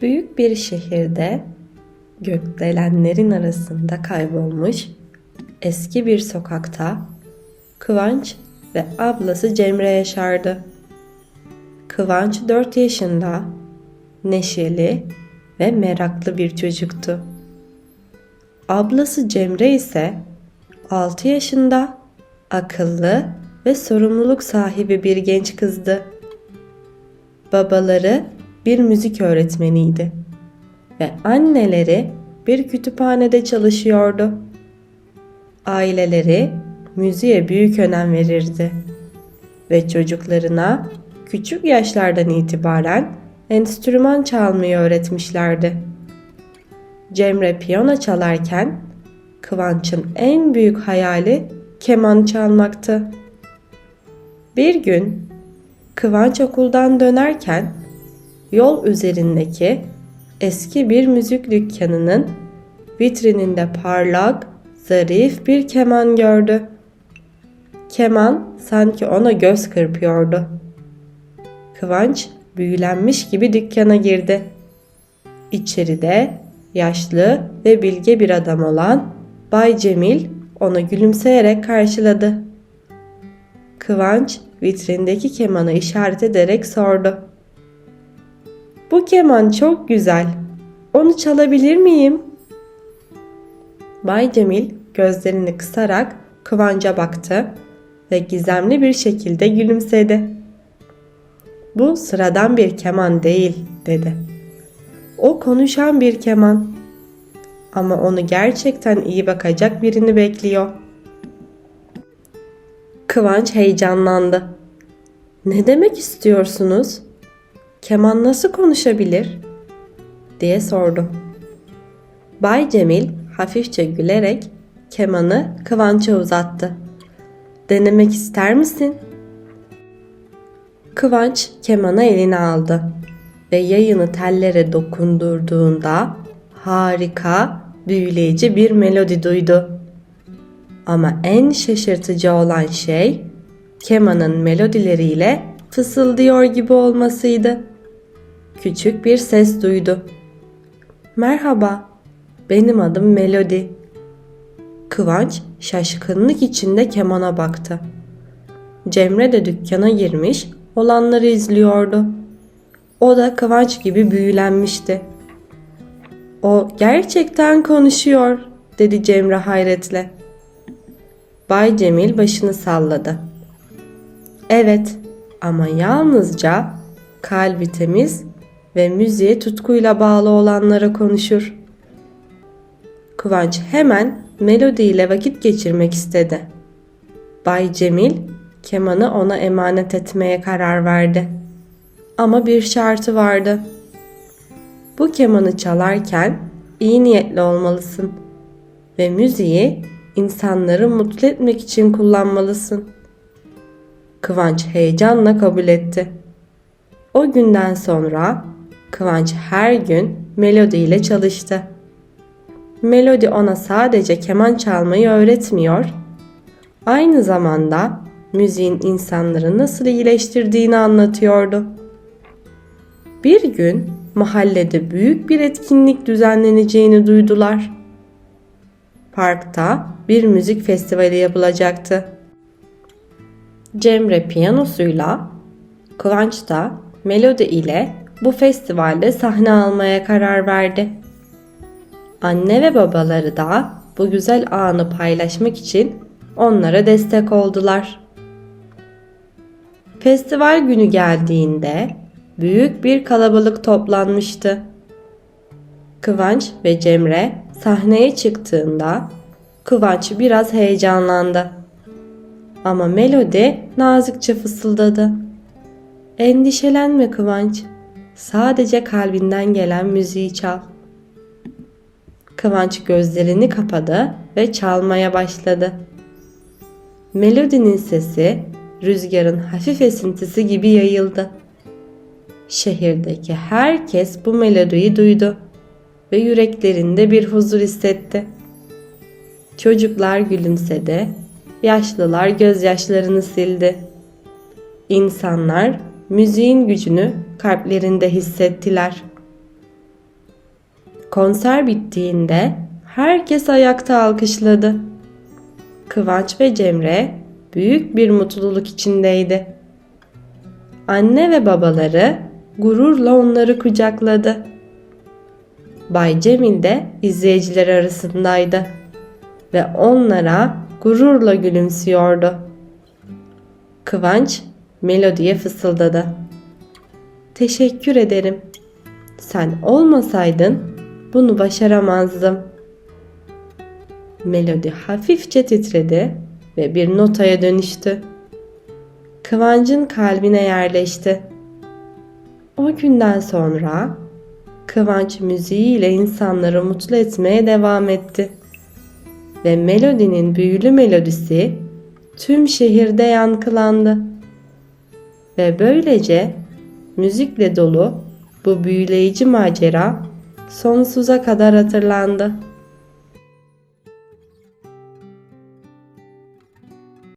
Büyük bir şehirde gökdelenlerin arasında kaybolmuş eski bir sokakta Kıvanç ve ablası Cemre yaşardı. Kıvanç 4 yaşında, neşeli ve meraklı bir çocuktu. Ablası Cemre ise 6 yaşında, akıllı ve sorumluluk sahibi bir genç kızdı. Babaları bir müzik öğretmeniydi ve anneleri bir kütüphanede çalışıyordu. Aileleri müziğe büyük önem verirdi ve çocuklarına küçük yaşlardan itibaren enstrüman çalmayı öğretmişlerdi. Cemre piyano çalarken Kıvanç'ın en büyük hayali keman çalmaktı. Bir gün Kıvanç okuldan dönerken yol üzerindeki eski bir müzik dükkanının vitrininde parlak, zarif bir keman gördü. Keman sanki ona göz kırpıyordu. Kıvanç büyülenmiş gibi dükkana girdi. İçeride yaşlı ve bilge bir adam olan Bay Cemil ona gülümseyerek karşıladı. Kıvanç vitrindeki kemanı işaret ederek sordu. Bu keman çok güzel. Onu çalabilir miyim? Bay Cemil gözlerini kısarak Kıvanç'a baktı ve gizemli bir şekilde gülümsedi. Bu sıradan bir keman değil, dedi. O konuşan bir keman. Ama onu gerçekten iyi bakacak birini bekliyor. Kıvanç heyecanlandı. Ne demek istiyorsunuz? Keman nasıl konuşabilir? diye sordu. Bay Cemil hafifçe gülerek kemanı Kıvanç'a uzattı. Denemek ister misin? Kıvanç kemanı eline aldı ve yayını tellere dokundurduğunda harika, büyüleyici bir melodi duydu. Ama en şaşırtıcı olan şey kemanın melodileriyle fısıldıyor gibi olmasıydı. Küçük bir ses duydu. Merhaba, benim adım Melodi. Kıvanç şaşkınlık içinde kemana baktı. Cemre de dükkana girmiş, olanları izliyordu. O da Kıvanç gibi büyülenmişti. O gerçekten konuşuyor, dedi Cemre hayretle. Bay Cemil başını salladı. Evet ama yalnızca kalbi temiz ve müziğe tutkuyla bağlı olanlara konuşur. Kıvanç hemen melodiyle vakit geçirmek istedi. Bay Cemil kemanı ona emanet etmeye karar verdi. Ama bir şartı vardı. Bu kemanı çalarken iyi niyetli olmalısın ve müziği insanları mutlu etmek için kullanmalısın. Kıvanç heyecanla kabul etti. O günden sonra Kıvanç her gün Melodi ile çalıştı. Melodi ona sadece keman çalmayı öğretmiyor, aynı zamanda müziğin insanları nasıl iyileştirdiğini anlatıyordu. Bir gün mahallede büyük bir etkinlik düzenleneceğini duydular. Parkta bir müzik festivali yapılacaktı. Cemre piyanosuyla, Kıvanç da Melodi ile bu festivalde sahne almaya karar verdi. Anne ve babaları da bu güzel anı paylaşmak için onlara destek oldular. Festival günü geldiğinde büyük bir kalabalık toplanmıştı. Kıvanç ve Cemre sahneye çıktığında Kıvanç biraz heyecanlandı. Ama Melodi nazikçe fısıldadı. Endişelenme Kıvanç. Sadece kalbinden gelen müziği çal. Kıvanç gözlerini kapadı ve çalmaya başladı. Melodinin sesi rüzgarın hafif esintisi gibi yayıldı. Şehirdeki herkes bu melodiyi duydu ve yüreklerinde bir huzur hissetti. Çocuklar gülümsedi, yaşlılar gözyaşlarını sildi. İnsanlar müziğin gücünü kalplerinde hissettiler. Konser bittiğinde herkes ayakta alkışladı. Kıvanç ve Cemre büyük bir mutluluk içindeydi. Anne ve babaları gururla onları kucakladı. Bay Cemil de izleyiciler arasındaydı ve onlara gururla gülümsüyordu. Kıvanç Melodi'ye fısıldadı. Teşekkür ederim. Sen olmasaydın bunu başaramazdım. Melodi hafifçe titredi ve bir notaya dönüştü. Kıvancın kalbine yerleşti. O günden sonra Kıvanç müziğiyle insanları mutlu etmeye devam etti. Ve melodinin büyülü melodisi tüm şehirde yankılandı. Ve böylece müzikle dolu bu büyüleyici macera sonsuza kadar hatırlandı.